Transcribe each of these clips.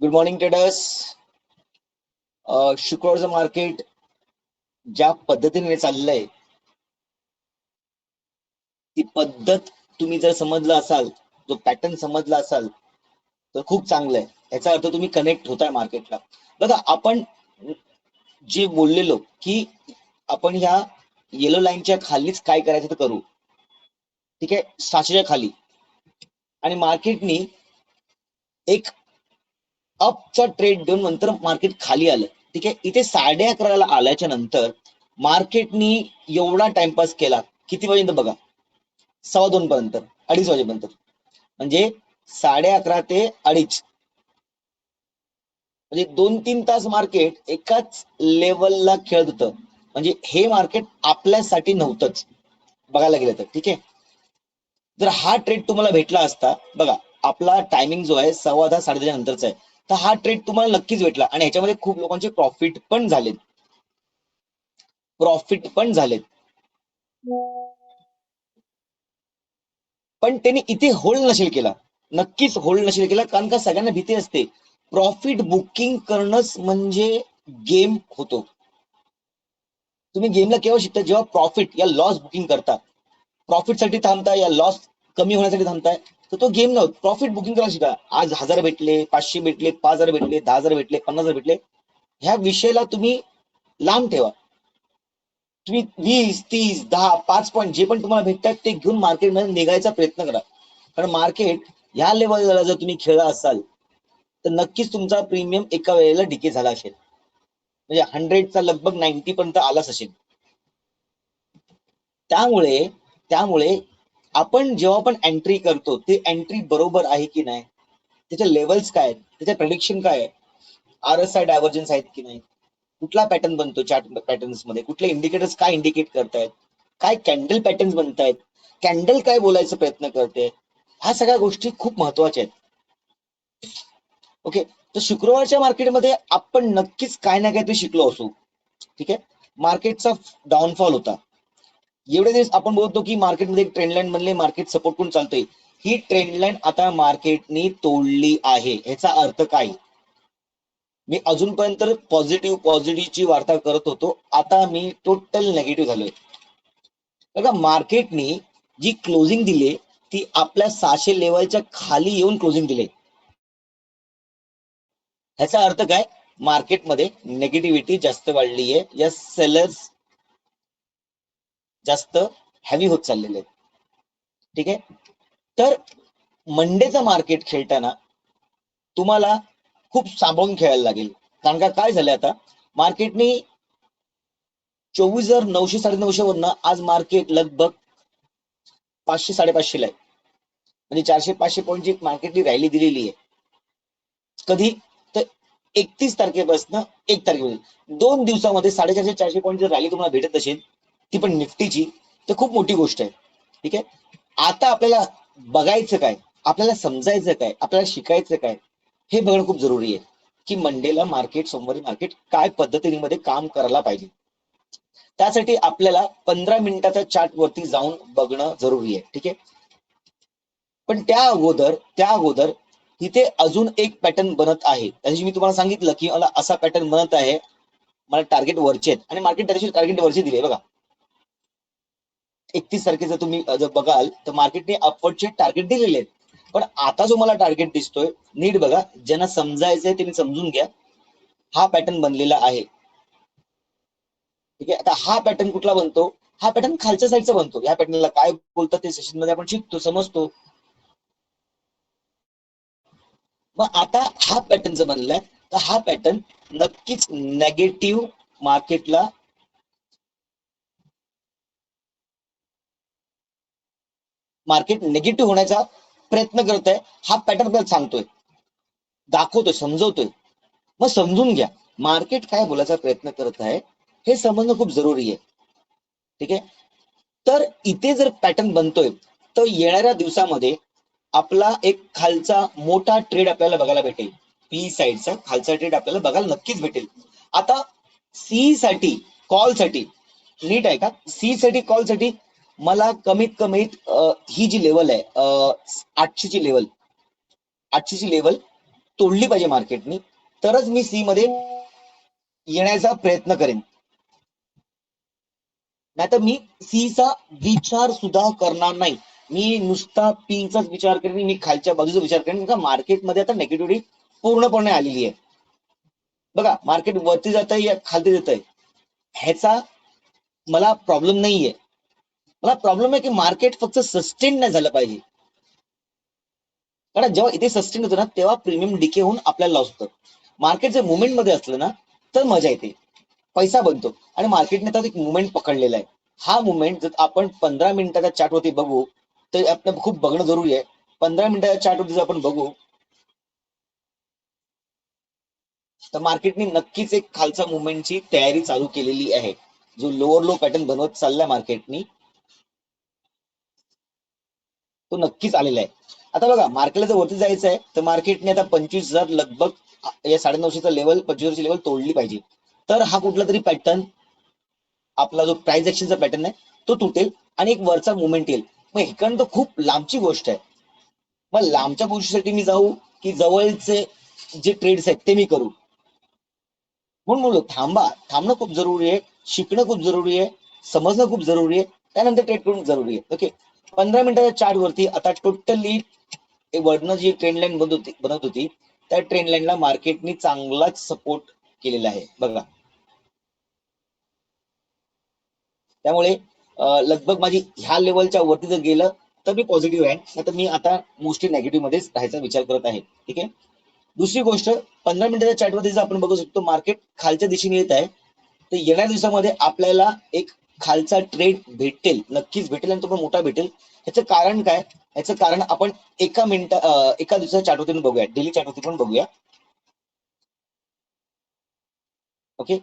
Good morning traders शुक्रवारचं market ज्या पद्धतीने चाललंय ती पद्धत तुम्ही जर समजला असाल जो पॅटर्न समजला असाल तर खूप चांगलं आहे याचा अर्थ तुम्ही कनेक्ट होताय मार्केटला बघा आपण जे बोललेलो की आपण ह्या येलो लाईनच्या खालीच काय करायचं तर करू. ठीक आहे? सातशेच्या खाली. आणि मार्केटनी एक अपचा ट्रेड देऊन नंतर मार्केट खाली आलं. ठीक आहे? इथे साडे अकराला आल्याच्यानंतर मार्केटनी एवढा टाइमपास केला किती वाजेपर्यंत बघा? सव्वा दोन पर्यंत अडीच वाजेपर्यंत. म्हणजे साडे अकरा ते अडीच. म्हणजे दोन तीन तास मार्केट एकाच लेवलला खेळत होतं. म्हणजे हे मार्केट आपल्यासाठी नव्हतंच. बघायला गेलं तर ठीक आहे? जर हा ट्रेड तुम्हाला भेटला असता बघा आपला टायमिंग जो आहे सव्वा दहा साडे नंतरचा आहे. तर हा ट्रेड तुम्हाला नक्कीच भेटला. आणि ह्याच्यामध्ये खूप लोकांचे प्रॉफिट पण झालेत. प्रॉफिट पण झालेत. पण त्यांनी इथे होल्ड नसेल केला. नक्कीच होल्ड नसेल केला कारण का सगळ्यांना भीती असते. प्रॉफिट बुकिंग करणंच म्हणजे गेम होतो. तुम्ही गेमला केव्हा शिकता? जेव्हा प्रॉफिट या लॉस बुकिंग करता. प्रॉफिटसाठी थांबताय या लॉस कमी होण्यासाठी थांबताय. तर तो गेम नव्हतं. प्रॉफिट बुकिंग करायला शिका आज हजार भेटले पाचशे भेटले पाच हजार भेटले दहा हजार भेटले पन्नास हजार भेटले. ह्या विषयाला तुम्ही लांब ठेवा. तुम्ही वीस तीस दहा पाच पॉईंट जे पण तुम्हाला भेटतात ते घेऊन मार्केटमध्ये निघायचा प्रयत्न करा. कारण मार्केट ह्या लेवलला जर तुम्ही खेळला असाल तर नक्कीच तुमचा प्रीमियम एका वेळेला डिके झाला असेल. म्हणजे हंड्रेडचा लगभग नाईन्टी पर्यंत आलाच असेल. त्यामुळे त्यामुळे आपण जेव्हा पण एंट्री करतो ते एंट्री बरोबर आहे की नाही? त्याचे लेवल्स काय आहेत? त्याचे प्रेडिक्शन काय आहे आर एस आय डायव्हर्जन्स आहेत की नाही? कुठला पॅटर्न बनतो चार्ट पॅटर्न्समध्ये? कुठले इंडिकेटर्स काय इंडिकेट करतायत? काय कॅन्डल पॅटर्न्स बनतायत? कॅन्डल काय बोलायचा प्रयत्न करते? ह्या सगळ्या गोष्टी खूप महत्त्वाच्या आहेत. ओके तर शुक्रवारच्या मार्केटमध्ये आपण नक्कीच काय ना काय ते शिकलो असू. ठीक आहे? मार्केटचा डाऊनफॉल होता. एवढे दिवस आपण बोलतो की मार्केटमध्ये एक ट्रेंड लाईन बनले मार्केट सपोर्ट करून चालतोय. ही ट्रेंड लाईन आता मार्केटनी तोडली आहे. ह्याचा अर्थ काय? मी अजूनपर्यंत पॉझिटिव्ह पॉझिटिव्हची वार्ता करत होतो. आता मी टोटल नेगेटिव्ह झालोय. बघा मार्केटनी जी क्लोजिंग दिली ती आपल्या सहाशे लेवलच्या खाली येऊन क्लोजिंग दिले ह्याचा अर्थ काय? मार्केटमध्ये नेगेटिव्हिटी जास्त वाढली आहे या सेलर्स जास्त हॅवी होत चाललेले आहेत. ठीक आहे? तर मंडेचं मार्केट खेळताना तुम्हाला खूप सांभाळून खेळायला लागेल. कारण का काय झालंय आता? मार्केटने चोवीस हजार नऊशे साडे नऊशे वरनं आज मार्केट लगभग पाचशे साडेपाचशे ला आहे. म्हणजे चारशे पाचशे पॉईंटची मार्केटनी रॅली दिलेली आहे. कधी? तर एकतीस तारखेपासून एक तारखेपर्यंत. दोन दिवसामध्ये साडेचारशे चारशे पॉईंटची रॅली तुम्हाला भेटत असेल ती पण निफ्टीची तर खूप मोठी गोष्ट आहे. ठीक आहे? आता आपल्याला बघायचं काय आपल्याला समजायचं काय आपल्याला शिकायचं काय हे बघणं खूप जरुरी आहे. की मंडेला मार्केट सोमवारी मार्केट काय पद्धतीने काम करायला पाहिजे. त्यासाठी आपल्याला पंधरा मिनिटाच्या चार्ट वरती जाऊन बघणं जरुरी आहे. ठीक आहे? पण त्या अगोदर त्या अगोदर इथे अजून एक पॅटर्न बनत आहे. त्याची मी तुम्हाला सांगितलं की मला असा पॅटर्न बनत आहे. मला टार्गेट वरचे आहेत. आणि मार्केट त्याच्याशी टार्गेट वरचे दिले. बघा. एकतीस तारखेचं तुम्ही जर बघाल तर मार्केटने अपवर्डचे टार्गेट दिलेले आहेत. पण आता जो मला टार्गेट दिसतोय नीट बघा ज्यांना समजायचंय त्यांनी समजून घ्या. हा पॅटर्न बनलेला आहे. ठीक आहे? आता हा पॅटर्न कुठला बनतो? हा पॅटर्न खालच्या साईडचा बनतो. या पॅटर्नला काय बोलतात ते सेशनमध्ये आपण शिकतो समजतो. मग आता हा पॅटर्न जर बनलाय तर हा पॅटर्न नक्कीच नेगेटिव्ह मार्केटला मार्केट निगेटिव्ह होण्याचा प्रयत्न करत आहे हा पॅटर्न आपल्याला सांगतोय. दाखवतोय समजवतोय. मग समजून घ्या. मार्केट काय बोलायचा प्रयत्न करत आहे हे समजणं खूप जरुरी आहे. ठीक आहे? तर इथे जर पॅटर्न बनतोय तर येणाऱ्या दिवसामध्ये आपला एक खालचा मोठा ट्रेड आपल्याला बघायला भेटेल. पी साईडचा खालचा ट्रेड आपल्याला बघायला नक्कीच भेटेल. आता सी साठी कॉलसाठी नीट आहे का सी साठी कॉलसाठी मला कमीत कमीत ही जी लेवल आहे आठशेची लेवल आठशेची लेवल तोडली पाहिजे मार्केटनी तरच मी सी मध्ये येण्याचा प्रयत्न करेन. नाहीतर मी सी चा विचार सुद्धा करणार नाही. मी नुसता पी चाच विचार करेन मी खालच्या बाजूचा विचार करेन का मार्केटमध्ये आता नेगेटिव्हिटी पूर्णपणे आलेली आहे. बघा मार्केट वरती जात आहे या खालती जात आहे ह्याचा मला प्रॉब्लेम नाहीये. मला प्रॉब्लेम आहे की मार्केट फक्त सस्टेन नाही झालं पाहिजे. कारण जेव्हा इथे सस्टेन होतं ना तेव्हा प्रीमियम डिके होऊन आपल्याला लॉस होतं. मार्केट जर मुवमेंटमध्ये असलं ना तर मजा येते. पैसा बनतो. आणि मार्केटने तर एक मुवमेंट पकडलेला आहे. हा मुवमेंट जर आपण पंधरा मिनिटाच्या चार्ट वरती बघू तर आपलं खूप बघणं जरुरी आहे. पंधरा मिनिटाच्या चार्टवरती जर आपण बघू तर मार्केटने नक्कीच एक खालचा मुवमेंटची तयारी चालू केलेली आहे. जो लोअर लो पॅटर्न बनवत चाललाय मार्केटनी तो नक्कीच आलेला आहे. आता बघा मार्केटला जर वरती जायचं आहे तर मार्केटने आता पंचवीस हजार लगभग या साडेनऊशेचा लेवल पंचवीसशे लेवल तोडली पाहिजे. तर हा कुठला तरी पॅटर्न आपला जो प्राइस ऍक्शनचा पॅटर्न आहे तो तुटेल आणि एक वरचा मुवमेंट येईल. मग इकडनं तर खूप लांबची गोष्ट आहे. मग लांबच्या गोष्टीसाठी मी जाऊ की जवळचे जे ट्रेड्स आहेत ते मी करू. म्हणून म्हणलो थांबा. थांबणं खूप जरुरी आहे शिकणं खूप जरुरी आहे समजणं खूप जरुरी आहे त्यानंतर ट्रेड करून जरुरी आहे. ओके पंधरा मिनिटाच्या चार्ट वरती आता टोटली वरनं जी ट्रेंड लाईन बनत होती बनत होती त्या ट्रेंड लाईनला मार्केटनी चांगलाच सपोर्ट केलेला आहे. बघा. त्यामुळे लगभग माझी ह्या लेवलच्या वरती जर गेलं तर मी पॉझिटिव्ह आहे. नाही तर मी आता मोस्टली नेगेटिव्ह मध्येच राहायचा विचार करत आहे. ठीक आहे? दुसरी गोष्ट पंधरा मिनिटाच्या चार्ट वरती जर आपण बघू शकतो मार्केट खालच्या दिशेने येत आहे तर येणाऱ्या दिवसामध्ये आपल्याला एक खालचा ट्रेड भेटेल नक्कीच भेटेल आणि तो पण मोठा भेटेल. याचं कारण काय? याचं कारण आपण एका मिनिट एका दिवसाच्या चार्ट बघूया. डेली चाटवती पण बघूया. ओके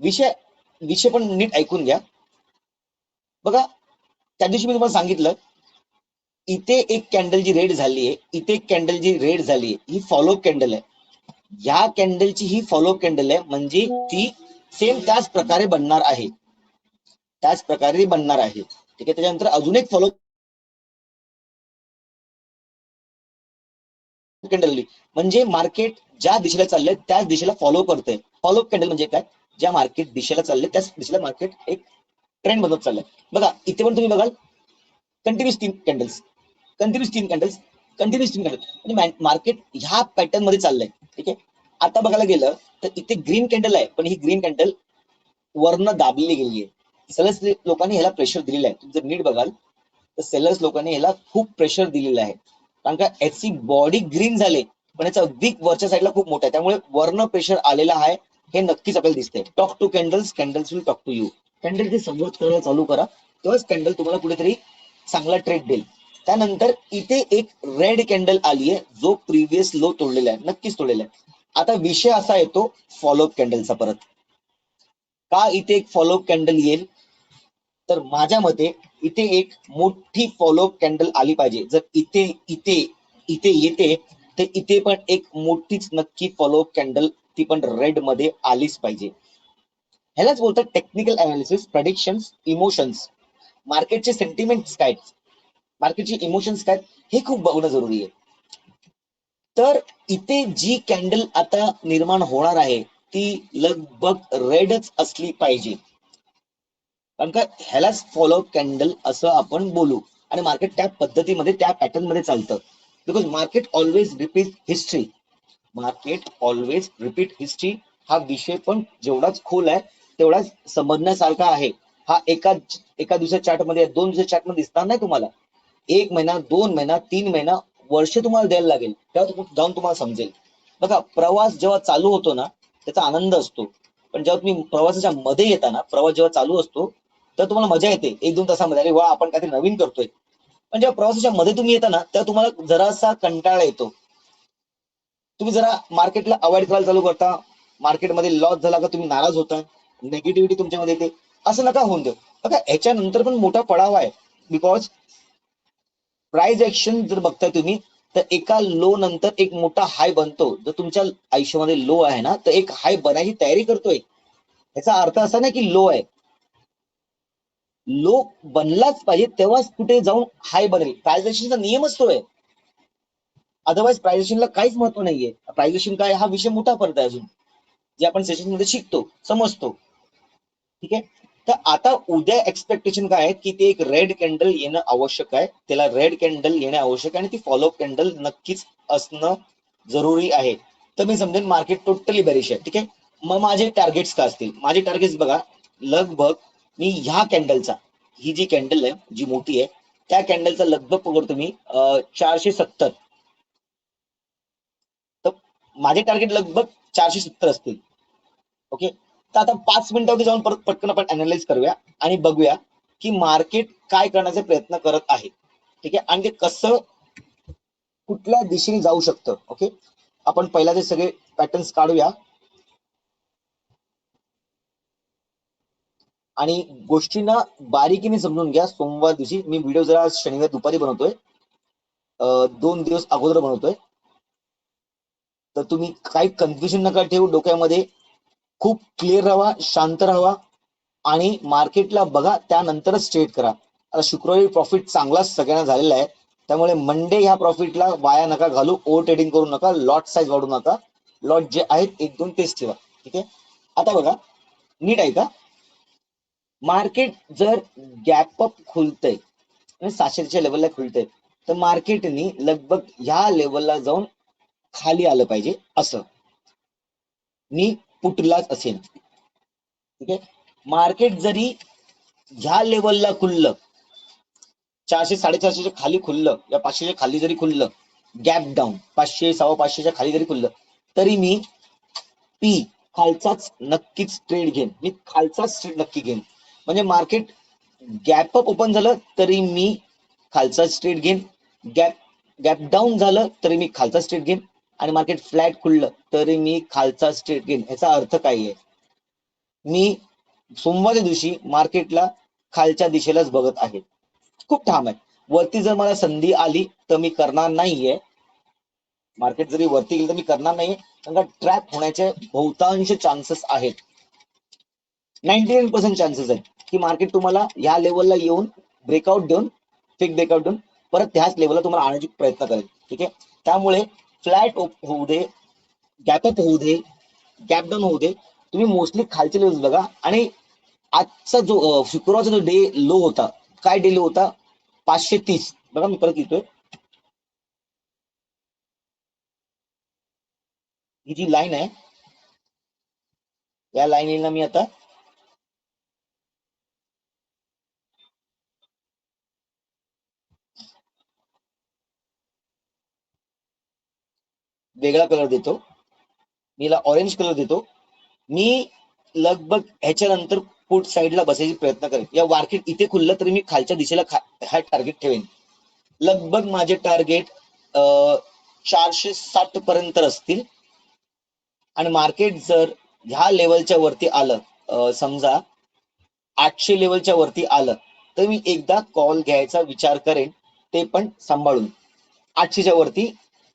विषय विषय पण नीट ऐकून घ्या. बघा त्या दिवशी मी तुम्हाला सांगितलं इथे एक कॅन्डल जी रेड झाली आहे इथे एक कॅन्डल जी रेड झाली आहे ही फॉलो कॅन्डल आहे. या कॅन्डलची ही फॉलो कॅन्डल आहे म्हणजे ती सेम त्याच प्रकारे बनणार आहे. त्याच प्रकारे बनणार आहे. ठीक आहे? त्याच्यानंतर अजून एक फॉलो कॅन्डल म्हणजे मार्केट ज्या दिशेला चाललंय त्याच दिशेला फॉलो करते फॉलो कॅन्डल म्हणजे काय? ज्या मार्केट दिशेला चाललंय त्याच दिशेला मार्केट एक ट्रेंड बनत चाललंय. बघा इथे पण तुम्ही बघाल कंटिन्युअस तीन कॅन्डल्स कंटिन्युअस तीन कॅन्डल्स कंटिन्युअस तीन कॅन्डल म्हणजे मार्केट ह्या पॅटर्नमध्ये चाललंय. ठीक आहे? आता बघायला गेलं तर इथे ग्रीन कॅन्डल आहे पण ही ग्रीन कॅन्डल वरनं दाबली गेली आहे सेलर्स लोकांनी ह्याला प्रेशर दिलेलं आहे. तुम्ही जर नीट बघाल तर सेलर्स लोकांनी ह्याला खूप प्रेशर दिलेलं आहे. कारण का याची बॉडी ग्रीन झाले पण याचा विक वरच्या साईडला खूप मोठा आहे. त्यामुळे वर्ण प्रेशर आलेला आहे हे नक्कीच आपल्याला दिसतंय. Talk to candles candles will talk to you candle ते संवाद करायला चालू करा. तेव्हाच कॅन्डल तुम्हाला कुठेतरी चांगला ट्रेड देईल. त्यानंतर इथे एक रेड कॅन्डल आली आहे जो प्रिव्हियस लो तोडलेला आहे. नक्कीच तोडलेला आहे. आता विषय असा येतो फॉलोअप कॅन्डलचा परत. का इथे एक फॉलोअप कॅन्डल येईल? तर माझ्या मते इथे एक मोठी फॉलोअप कॅन्डल आली पाहिजे. जर इथे इथे इथे येते तर इथे पण एक मोठीच नक्की फॉलोअप कॅन्डल ती पण रेडमध्ये आलीच पाहिजे. ह्यालाच बोलतात टेक्निकल अनालिसिस प्रडिक्शन इमोशन्स मार्केटचे सेंटिमेंट्स काय मार्केटचे इमोशन्स काय हे खूप बघणं जरुरी आहे. तर इथे जी कॅन्डल आता निर्माण होणार आहे ती लगभग रेडच असली पाहिजे. कारण का ह्यालाच फॉलो कॅन्डल असं आपण बोलू. आणि मार्केट त्या पद्धतीमध्ये त्या पॅटर्नमध्ये चालतं. Because market always repeat history market always repeat history हा विषय पण जेवढाच खोल आहे तेवढाच समजण्यासारखा आहे. हा एका एका दिवसाच्या चार्टमध्ये दोन दिवसाच्या चार्टमध्ये दिसणार नाही तुम्हाला. एक महिना दोन महिना तीन महिना वर्ष तुम्हाला द्यायला लागेल. तेव्हा जाऊन तुम्हाला समजेल. बघा प्रवास जेव्हा चालू होतो ना त्याचा आनंद असतो. पण जेव्हा तुम्ही प्रवासाच्या मध्ये येताना प्रवास जेव्हा चालू असतो तर तुम्हाला मजा येते एक दोन तासामध्ये. अरे वा आपण काहीतरी नवीन करतोय. पण जेव्हा प्रवासाच्या मध्ये तुम्ही येता ना तेव्हा तुम्हाला जरासा कंटाळा येतो. तुम्ही जरा मार्केटला अवॉइड करायला चालू करता. मार्केटमध्ये लॉस झाला का तुम्ही नाराज होता. नेगेटिव्हिटी तुमच्यामध्ये येते. असं नका होऊन देऊ. बघा ह्याच्यानंतर पण मोठा पडाव आहे. बिकॉज प्राइस ऍक्शन जर बघताय तुम्ही तर एका लो नंतर एक मोठा हाय बनतो. जर तुमच्या आयुष्यामध्ये लो आहे ना तर एक हाय बनायची तयारी करतोय. याचा अर्थ असा नाही की लो आहे. लोक बनलाच पाहिजे तेव्हाच कुठे जाऊन हाय बनेल. प्रायझेशनचा नियमच तो आहे. अदरवाईज प्रायझेशनला काहीच महत्त्व नाहीये. प्रायझेशन काय? हा विषय मोठा पडत आहे अजून. जे आपण सेशनमध्ये शिकतो समजतो. ठीक आहे? तर आता उद्या एक्सपेक्टेशन काय आहे की ते एक रेड कॅन्डल येणं आवश्यक आहे. त्याला रेड कॅन्डल येणं आवश्यक आहे आणि ती फॉलोअप कॅन्डल नक्कीच असणं जरुरी आहे. तर मी समजेन मार्केट टोटली बेरिश आहे. ठीक आहे? मग माझे टार्गेट्स काय असतील? माझे टार्गेट्स बघा. लगभग मी ह्या कॅन्डलचा ही जी कॅन्डल आहे जी मोठी आहे त्या कॅन्डलचा लगभग पकडतो मी चारशे सत्तर. तर माझे टार्गेट लगभग चारशे सत्तर असतील. ओके तर आता पाच मिनिटावरती जाऊन परत पटकन आपण अनालाइज करूया आणि बघूया की मार्केट काय करण्याचा प्रयत्न करत आहे. ठीक आहे? आणि ते कसं कुठल्या दिशेने जाऊ शकतं. ओके आपण पहिला ते सगळे पॅटर्न्स काढूया आणि गोष्टींना बारीकीने समजून घ्या. सोमवार दिवशी मी व्हिडिओ जरा शनिवार दुपारी बनवतोय. दोन दिवस अगोदर बनवतोय. तर तुम्ही काही कन्फ्युजन नका ठेवू. डोक्यामध्ये खूप क्लिअर राहा शांत राहा आणि मार्केटला बघा. त्यानंतरच ट्रेड करा. आता शुक्रवारी प्रॉफिट चांगलाच सगळ्यांना झालेला आहे. त्यामुळे मंडे ह्या प्रॉफिटला वाया नका घालू. ओव्हर ट्रेडिंग करू नका. लॉट साईज वाढू नका. लॉट जे आहेत एक दोन तेच ठेवा. ठीक आहे? आता बघा. नीट आहे का मार्केट जर गॅप अप खुलतंय आणि सातशेच्या लेवलला खुलतंय तर मार्केटनी लगभग ह्या लेवलला जाऊन खाली आलं पाहिजे असं. मी पुटलाच असेल ठीक आहे? मार्केट जरी ह्या लेवलला खुललं चारशे साडेचारशेच्या खाली खुललं या पाचशेच्या खाली जरी खुललं गॅप डाऊन पाचशे सव्वा पाचशेच्या खाली जरी खुललं तरी मी पी खालचाच नक्कीच ट्रेड घेईन. मी खालचाच ट्रेड नक्की घेईन. म्हणजे मार्केट गॅप अप ओपन झालं तरी मी खालचा स्ट्रेट घेईन. गॅप गॅप डाऊन झालं तरी मी खालचा स्ट्रेट घेईन. आणि मार्केट फ्लॅट खुललं तरी मी खालचा स्ट्रेट घेईन. याचा अर्थ काय आहे? मी सोमवारच्या दिवशी मार्केटला खालच्या दिशेलाच बघत आहे. खूप ठाम आहे. वरती जर मला संधी आली तर मी करणार नाहीये. मार्केट जरी वरती गेलं तर मी करणार नाहीये. कारण का ट्रॅप होण्याचे बहुतांश चान्सेस आहेत. नाईन्टी नाईन पर्सेंट चान्सेस आहेत. की मार्केट तुम्हाला या लेवलला येऊन ब्रेकआउट देऊन फेक ब्रेकआउट देऊन परत त्याच लेवलला तुम्हाला आणण्याची प्रयत्न करेल. ठीक आहे? त्यामुळे फ्लॅट होऊ दे गॅपअप होऊ दे गॅप डाऊन होऊ दे तुम्ही मोस्टली खालचे लेवल्स बघा. आणि आजचा जो शुक्रवारचा जो डे लो होता काय डे लो होता? पाचशे तीस. बघा मी परत येतोय ही जी लाईन आहे या लाईनीला मी आता वेगळा कलर देतो. मी याला ऑरेंज कलर देतो. मी लगभग ह्याच्यानंतर पुट साईडला बसायची प्रयत्न करेन. या मार्केट इथे खुललं तरी मी खालच्या दिशेला खा हा टार्गेट ठेवेन. लगभग माझे टार्गेट चारशे साठ पर्यंत असतील. आणि मार्केट जर ह्या लेवलच्या वरती आलं समजा आठशे लेवलच्या वरती आलं तर मी एकदा कॉल घ्यायचा विचार करेन ते पण सांभाळून. आठशेच्या वरती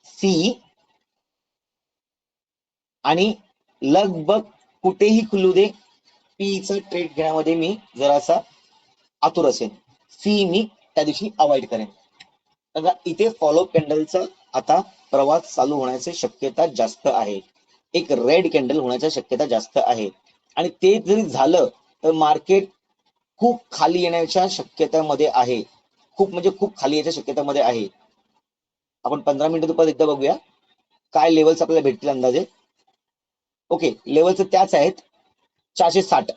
सी आणि लगभग कुठेही खुलू दे पीचा ट्रेड घेण्यामध्ये मी जरासा आतुर असेल फी मी त्या दिवशी अवॉइड करेन. इथे फॉलो कॅन्डलचा आता प्रवास चालू होण्याची शक्यता जास्त आहे. एक रेड कॅन्डल होण्याची शक्यता जास्त आहे. आणि ते जरी झालं तर मार्केट खूप खाली येण्याच्या शक्यतेमध्ये आहे. खूप म्हणजे खूप खाली याच्या शक्यतेमध्ये आहे. आपण पंधरा मिनिटं दुपार एकदा बघूया. काय लेवल्स आपल्याला भेटतील अंदाजे? ओके लेवलचं त्याच आहेत चारशे साठ.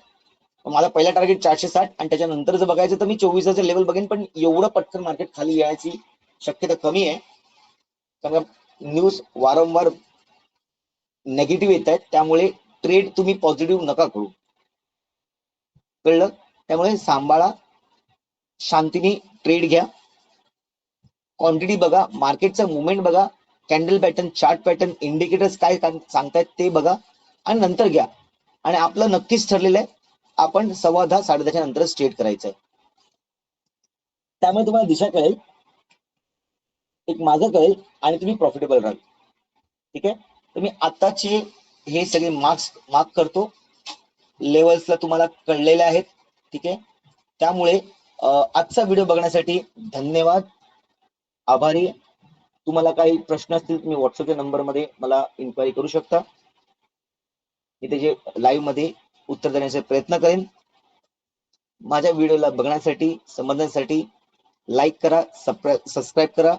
माझा पहिला टार्गेट चारशे साठ आणि त्याच्यानंतर जर बघायचं तर मी चोवीसाचं लेवल बघेन पण एवढं पटकन मार्केट खाली येण्याची शक्यता कमी आहे. कारण न्यूज वारंवार नेगेटिव्ह येत आहेत त्यामुळे ट्रेड तुम्ही पॉझिटिव्ह नका करू. कळलं? त्यामुळे सांभाळा शांतीने ट्रेड घ्या. क्वांटिटी बघा मार्केटचा मुवमेंट बघा. Candle pattern chart pattern indicators काय सांगतायत ते बघा. आणि नंतर घ्या. आणि आपलं नक्कीच ठरलेलं आहे आपण सव्वा दहा साडे दहाच्या नंतर स्टेट करायचं आहे. त्यामुळे तुम्हाला दिशा कळेल. एक माझं कळेल आणि तुम्ही प्रॉफिटेबल राहाल. ठीक आहे? तर मी आताचे हे सगळे मार्क्स मार्क करतो. लेवल्सला तुम्हाला कळलेले आहेत. ठीक आहे? त्यामुळे आजचा व्हिडिओ बघण्यासाठी धन्यवाद. आभारी. तुम्हाला काही प्रश्न असतील तुम्ही व्हॉट्सअपच्या नंबरमध्ये मला इन्क्वायरी करू शकता. मी त्याचे लाईव्हमध्ये उत्तर देण्याचा प्रयत्न करेन. माझ्या व्हिडिओला बघण्यासाठी समजण्यासाठी लाईक करा सबस्क्राईब करा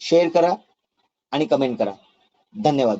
शेअर करा आणि कमेंट करा. धन्यवाद.